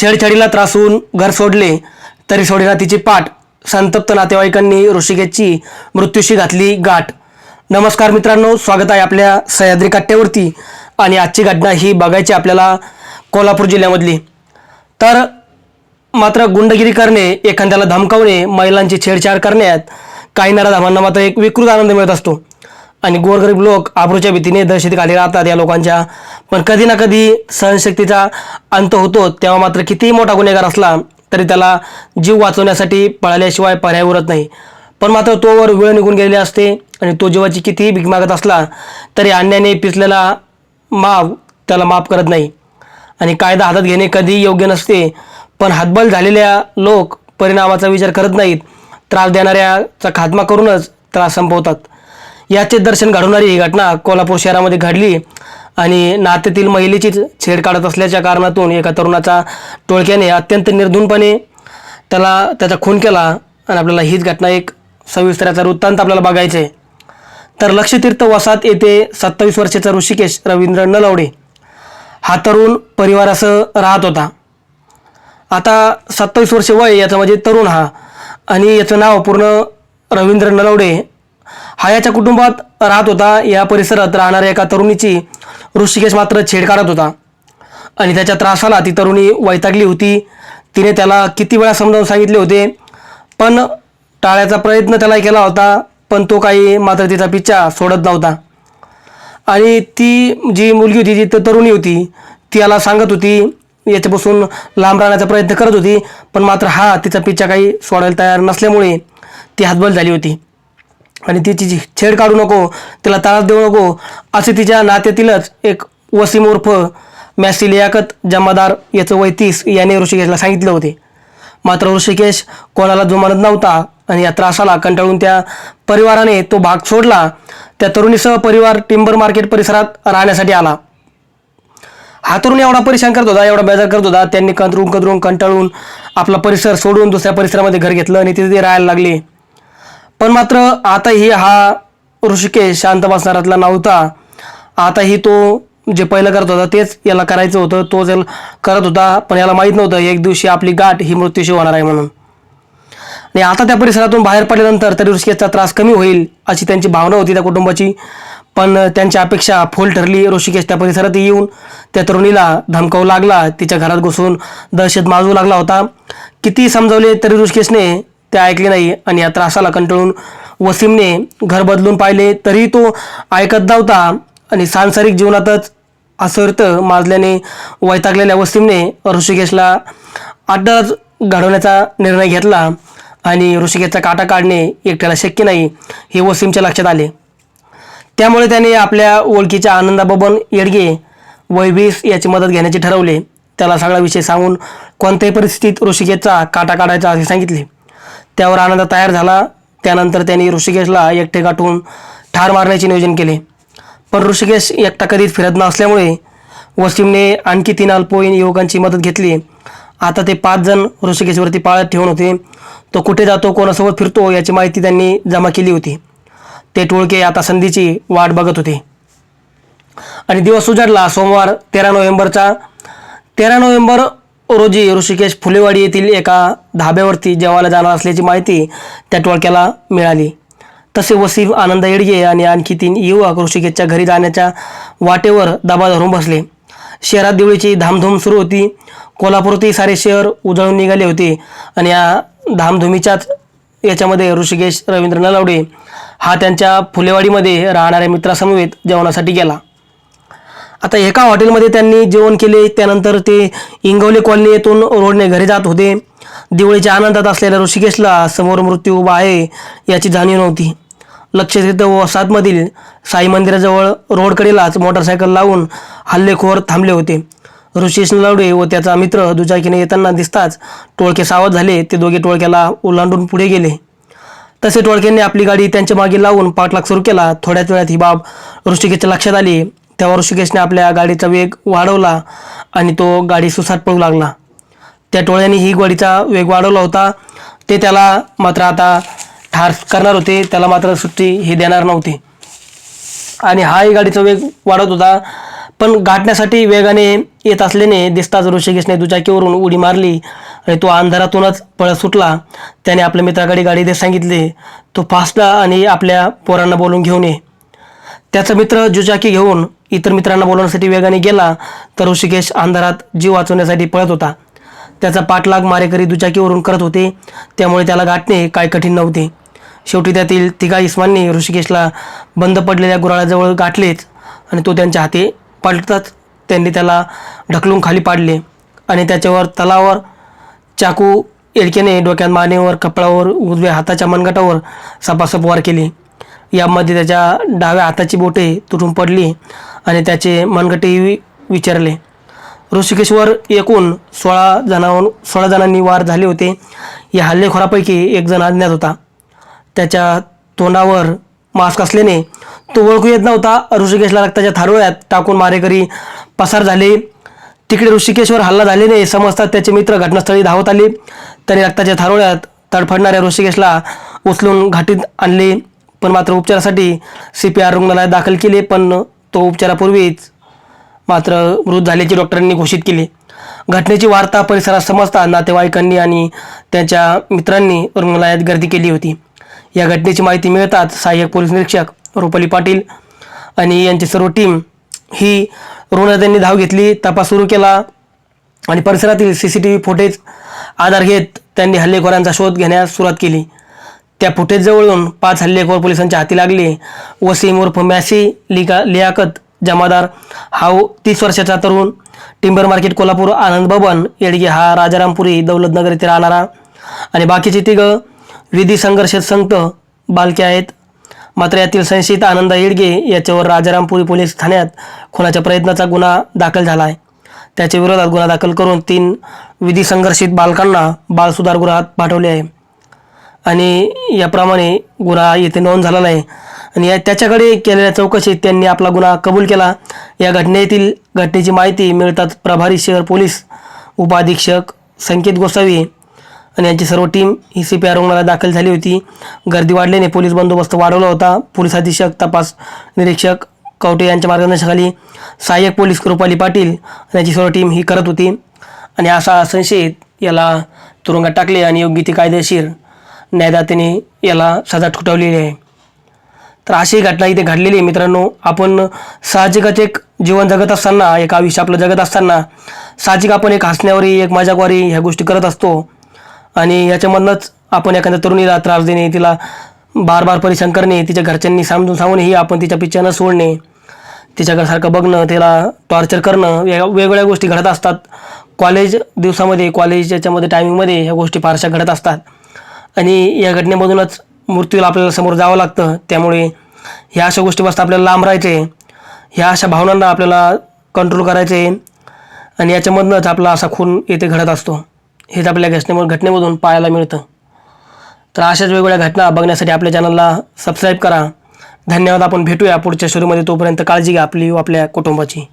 छेडछाडीला त्रासून घर सोडले तरी सोडेना तिची पाठ. संतप्त नातेवाईकांनी ऋषिकेशची मृत्यूशी घातली गाठ. नमस्कार मित्रांनो स्वागत आहे आपल्या सह्याद्री काट्यावरती आणि आजची घटना ही बघायची आपल्याला कोल्हापूर जिल्ह्यामधली. तर मात्र गुंडगिरी करणे एखाद्याला धमकावणे महिलांची छेडछाड करण्यात काही नराधामांना मात्र एक विकृत आनंद मिळत असतो. आणि गोरगरीब लोक आब्रूच्या भीतीने दहशती खाली राहतात या लोकांच्या. पण कधी ना कधी सहनशक्तीचा अंत होतो तेव्हा मात्र कितीही मोठा गुन्हेगार असला तरी त्याला जीव वाचवण्यासाठी पळाल्याशिवाय पर्याय उरत नाही. पण मात्र तोवर वेळ निघून गेलेली असते आणि तो जीवाची कितीही भीक मागत असला तरी अन्याने पिचलेला माव त्याला माफ करत नाही. आणि कायदा हातात घेणे कधीही योग्य नसते पण हातबल झालेल्या लोक परिणामाचा विचार करत नाहीत. त्रास देणाऱ्याचा खात्मा करूनच त्रास संपवतात. याचे दर्शन घडवणारी ही घटना कोल्हापूर शहरामध्ये घडली आणि नात्यातील महिलेचीच छेड काढत असल्याच्या कारणातून एका तरुणाचा टोळक्याने अत्यंत निर्धूनपणे त्याला त्याचा खून केला आणि आपल्याला हीच घटना एक सविस्तराचा वृत्तांत आपल्याला बघायचं आहे तर लक्षतीर्थ वसात येथे सत्तावीस वर्षाचा ऋषिकेश रवींद्र नलवडे हा तरुण परिवारासह राहत होता. आता सत्तावीस वर्ष वय याचा म्हणजे तरुण हा आणि याचं नाव पूर्ण रवींद्र नलवडे हा याच्या कुटुंबात राहत होता. या परिसरात राहणाऱ्या एका तरुणीची ऋषिकेश मात्र छेड काढत होता. आणि त्याच्या त्रासाला ती तरुणी वैतागली होती. तिने त्याला किती वेळा समजावून सांगितले होते. पण टाळायचा प्रयत्न त्याला केला होता पण तो काही मात्र तिचा पिच्छा सोडत नव्हता. आणि ती जी मुलगी होती जी तरुणी होती ती याला सांगत होती. याच्यापासून लांब राहण्याचा प्रयत्न करत होती पण मात्र हा तिचा पिच्छा काही सोडायला तयार नसल्यामुळे ती हातबल झाली होती. आणि तिची जी छेड काढू नको तिला त्रास देऊ नको असे तिच्या नात्यातीलच एक वसीम उर्फ मॅसी लियाकत जमादार याचं वय तीस याने ऋषिकेशला सांगितले होते. मात्र ऋषिकेश कोणाला जुमानत नव्हता आणि या त्रासाला कंटाळून त्या परिवाराने तो भाग सोडला. त्या तरुणीसह परिवार टिंबर मार्केट परिसरात राहण्यासाठी आला. हा तरुण एवढा परेशान करत होता एवढा बेजार करत होता त्यांनी कंतरून कंतरून कंटाळून आपला परिसर सोडून दुसऱ्या परिसरामध्ये घर घेतलं आणि तिथे ते राहायला लागले. पण मात्र आताही हा ऋषिकेश शांत बसणाऱ्यातला नव्हता. आताही तो जे पहिलं करत होता तेच याला करायचं होतं. तो जर करत होता पण याला माहीत नव्हतं एक दिवशी आपली गाठ ही मृत्यूशी होणार आहे म्हणून. आणि आता त्या परिसरातून बाहेर पडल्यानंतर तरी ऋषिकेशचा त्रास कमी होईल अशी त्यांची भावना होती त्या कुटुंबाची. पण त्यांची अपेक्षा फोल ठरली ऋषिकेश त्या परिसरात येऊन त्या तरुणीला धमकावू लागला तिच्या घरात घुसून दहशत माजवू लागला होता. किती समजावले तरी ऋषिकेशने ते ऐकले नाही आणि या त्रासाला कंटाळून वसीमने घर बदलून पाहिले तरी तो ऐकत नव्हता. आणि सांसारिक जीवनातच असर्थ माजल्याने वैतागलेल्या वसीमने ऋषिकेशला अड्डाच घडवण्याचा निर्णय घेतला आणि ऋषिकेशचा काटा काढणे एकट्याला शक्य नाही हे वसीमच्या लक्षात आले. त्यामुळे त्याने आपल्या ओळखीच्या आनंदाबबन येडगे वैभीस याची मदत घेण्याचे ठरवले. त्याला सगळा विषय सांगून कोणत्याही परिस्थितीत ऋषिकेशचा काटा काढायचा असे सांगितले. त्यावर आनंद तयार झाला. त्यानंतर त्यांनी ऋषिकेशला एकटे गाठून ठार मारण्याचे नियोजन केले. पण ऋषिकेश एकटा कधीच फिरत नसल्यामुळे वसीमने आणखी तीन अल्पवयीन युवकांची मदत घेतली. आता ते पाच जण ऋषिकेशवरती पाळत ठेवून होते. तो कुठे जातो कोणासोबत फिरतो याची माहिती त्यांनी जमा केली होती. ते टोळके आता संधीची वाट बघत होते. आणि दिवस उजाडला. सोमवार तेरा नोव्हेंबरचा तेरा नोव्हेंबर रोजी ऋषिकेश फुलेवाडी येथील एका धाब्यावरती जेवायला जाणार असल्याची माहिती त्या टोळक्याला मिळाली. तसे वसीफ आनंद येडगे आणि आणखी तीन युवक ऋषिकेशच्या घरी जाण्याच्या वाटेवर दबा धरून बसले. शहरात देवळीची धामधूम सुरू होती. कोल्हापूरतही सारे शहर उजळून निघाले होते आणि या धामधुमीच्याच याच्यामध्ये ऋषिकेश रवींद्र नलावडे हा त्यांच्या फुलेवाडीमध्ये राहणाऱ्या मित्रासमवेत जेवणासाठी गेला. आता एका हॉटेलमध्ये त्यांनी जेवण केले त्यानंतर ते इंगवले कॉलनी येथून रोडने घरी जात होते. दिवाळीच्या आनंदात असलेल्या ऋषिकेशला समोर मृत्यू उभा आहे याची जाणीव नव्हती. लक्ष व वसाहतमधील साई मंदिराजवळ रोडकडेलाच मोटरसायकल लावून हल्लेखोर थांबले होते. ऋषिकेश नलावडे व त्याचा मित्र दुचाकीने येताना दिसताच टोळके सावध झाले ते दोघे टोळक्याला ओलांडून पुढे गेले. तसे टोळक्यांनी आपली गाडी त्यांच्या मागे लावून पाठलाग सुरू केला. थोड्याच वेळात ही बाब ऋषिकेशच्या लक्षात आली. तेव्हा ऋषिकेशने आपल्या गाडीचा वेग वाढवला आणि तो गाडी सुसाट पळू लागला. त्या टोळ्याने ही गाडीचा वेग वाढवला होता. ते त्याला मात्र आता ठार करणार होते. त्याला मात्र सुट्टी ही देणार नव्हती. आणि हाही गाडीचा वेग वाढत होता. पण गाठण्यासाठी वेगाने येत असल्याने दिसताच ऋषिकेशने दुचाकीवरून उडी मारली आणि तो अंधारातूनच पळत सुटला. त्याने आपल्या मित्राकडे गाडी देत सांगितले तो फासला आणि आपल्या पोरांना बोलून घेऊन ये. त्याचा मित्र दुचाकी घेऊन इतर मित्रांना बोलवण्यासाठी वेगाने गेला तर ऋषिकेश अंधारात जीव वाचवण्यासाठी पळत होता. त्याचा पाठलाग मारेकरी दुचाकीवरून करत होते. त्यामुळे त्याला गाठणे काय कठीण नव्हते. शेवटी त्यातील तिघा इस्मांनी ऋषिकेशला बंद पडलेल्या गुराळाजवळ गाठलेच आणि तो त्यांच्या हाती पलटताच त्यांनी त्याला ढकलून खाली पाडले आणि त्याच्यावर तलावर चाकू एडक्याने डोक्यात मानेवर कपडावर उजव्या हाताच्या मनगटावर सपासप वार केली. यामध्ये त्याच्या डाव्या हाताची बोटे तुटून पडली आणि त्याचे मनगटेही विचारले. ऋषिकेशवर एकूण सोळा जणांवर सोळा जणांनी वार झाले होते. या हल्लेखोरापैकी एक जण अज्ञात होता. त्याच्या तोंडावर मास्क असल्याने तो ओळखू येत नव्हता. ऋषिकेशला रक्ताच्या थारोळ्यात टाकून मारेकरी पसार झाले. तिकडे ऋषिकेशवर हल्ला झाल्याने समजतात त्याचे मित्र घटनास्थळी धावत आले. त्यांनी रक्ताच्या थारोळ्यात तडफडणाऱ्या ऋषिकेशला उचलून घाटीत आणले. पण मात्र उपचारासाठी सी पी आर रुग्णालयात दाखल केले पण तो उपचारापूर्वीच मात्र मृत झाल्याचे डॉक्टरांनी घोषित केले. घटनेची वार्ता परिसरात समजता नातेवाईकांनी आणि त्यांच्या मित्रांनी रुग्णालयात गर्दी केली होती. या घटनेची माहिती मिळताच सहाय्यक पोलीस निरीक्षक रुपाली पाटील आणि यांची सर्व टीम ही रुग्णालयांनी धाव घेतली तपास सुरू केला आणि परिसरातील C C T V footage आधार घेत त्यांनी हल्लेखोरांचा शोध घेण्यास सुरुवात केली. त्या फुटेजजवळून पाच हल्लेखोर पोलिसांच्या हाती लागले. वसीम उर्फ मॅसी लिका लियाकत जमादार. हा तीस वर्षाचा तरुण. टिंबर मार्केट कोल्हापूर आनंद भवन येडगे हा राजारामपुरी दौलतनगर येथे राहणारा. आणि बाकीचे तिघं विधी संघर्ष संत बालके आहेत. मात्र यातील संशयित आनंद येडगे याच्यावर राजारामपुरी पोलीस ठाण्यात खुनाच्या प्रयत्नाचा गुन्हा दाखल झाला आहे त्याच्या विरोधात गुन्हा दाखल करून तीन विधी संघर्षित बालकांना बालसुधारगृहात पाठवले आहे. आणि याप्रमाणे गुन्हा येथे नोंद झालेला आहे आणि या त्याच्याकडे केलेल्या चौकशीत त्यांनी आपला गुन्हा कबूल केला. या घटनेतील घटनेची माहिती मिळतात प्रभारी शहर पोलीस उपाधीक्षक संकेत गोसावी आणि यांची सर्व टीम ही सी पी आर रुग्णालयात दाखल झाली होती. गर्दी वाढल्याने पोलीस बंदोबस्त वाढवला होता. पोलीस अधीक्षक तपास निरीक्षक कवटे यांच्या मार्गदर्शनाखाली सहाय्यक पोलीस कृपाली पाटील आणि यांची सर्व टीम ही करत होती. आणि असा संशयित याला तुरुंगात टाकले आणि योग्य ती कायदेशीर न्यायदात्याने याला सजा ठोठावलेली आहे. तर अशी घटना इथे घडलेली आहे. मित्रांनो आपण साहजिकच एक जीवन जगत असताना एक आयुष्य आपलं जगत असताना साहजिक आपण एक हसण्यावरी एक मजाकवारी ह्या गोष्टी करत असतो. आणि याच्यामधनंच आपण एखाद्या तरुणीला त्रास देणे तिला बार बार परेशान करणे तिच्या घरच्यांनी समजून सांगून ही आपण तिच्या पिच्छा न सोडणे तिच्याकडसारखं बघणं तिला टॉर्चर करणं या वेगवेगळ्या गोष्टी घडत असतात. कॉलेज दिवसामध्ये कॉलेज याच्यामध्ये टायमिंगमध्ये ह्या गोष्टी फारशा घडत असतात. आणि या घटनेमधूनच मृत्यूला आपल्याला समोर जावं लागतं. त्यामुळे ह्या अशा गोष्टीपासून आपल्याला लांब राहायचे. ह्या अशा भावनांना आपल्याला कंट्रोल करायचे. आणि याच्यामधनंच आपला असा खून येथे घडत असतो. हेच आपल्या घटनेमधून घटनेमधून पाहायला मिळतं. तर अशाच वेगवेगळ्या घटना बघण्यासाठी आपल्या चॅनलला सबस्क्राईब करा. धन्यवाद आपण भेटूया पुढच्या सुरूमध्ये तोपर्यंत काळजी घ्या आपली व आपल्या कुटुंबाची.